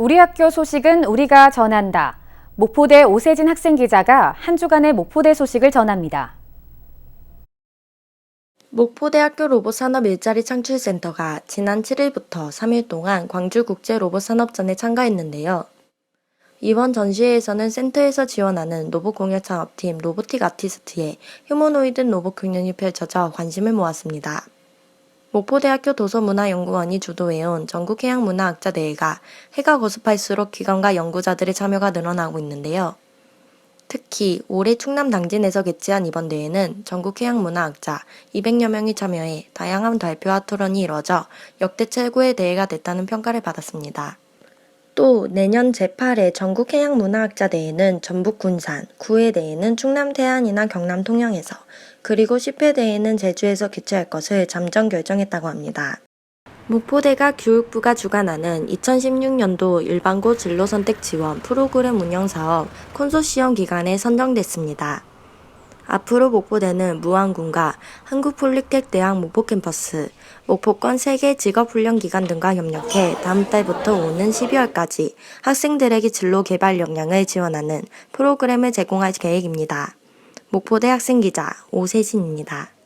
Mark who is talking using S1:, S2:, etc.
S1: 우리 학교 소식은 우리가 전한다. 목포대 오세진 학생 기자가 한 주간의 목포대 소식을 전합니다.
S2: 목포대학교 로봇산업 일자리 창출센터가 지난 7일부터 3일 동안 광주국제 로봇산업전에 참가했는데요. 이번 전시회에서는 센터에서 지원하는 로봇 공예 창업팀 로보틱 아티스트의 휴머노이드 로봇 공연이 펼쳐져 관심을 모았습니다. 목포대학교 도서문화연구원이 주도해온 전국해양문화학자대회가 해가 거듭할수록 기관과 연구자들의 참여가 늘어나고 있는데요. 특히 올해 충남 당진에서 개최한 이번 대회는 전국 해양문화학자 200여 명이 참여해 다양한 발표와 토론이 이뤄져 역대 최고의 대회가 됐다는 평가를 받았습니다. 또 내년 제8회 전국 해양문화학자 대회는 전북 군산, 9회 대회는 충남 태안이나 경남 통영에서 그리고 10회 대회는 제주에서 개최할 것을 잠정 결정했다고 합니다. 목포대가 교육부가 주관하는 2016년도 일반고 진로선택 지원 프로그램 운영 사업 콘소시엄 기관에 선정됐습니다. 앞으로 목포대는 무안군과 한국폴리텍대학 목포캠퍼스, 목포권 세계 직업훈련기관 등과 협력해 다음 달부터 오는 12월까지 학생들에게 진로 개발 역량을 지원하는 프로그램을 제공할 계획입니다. 목포대 학생기자 오세진입니다.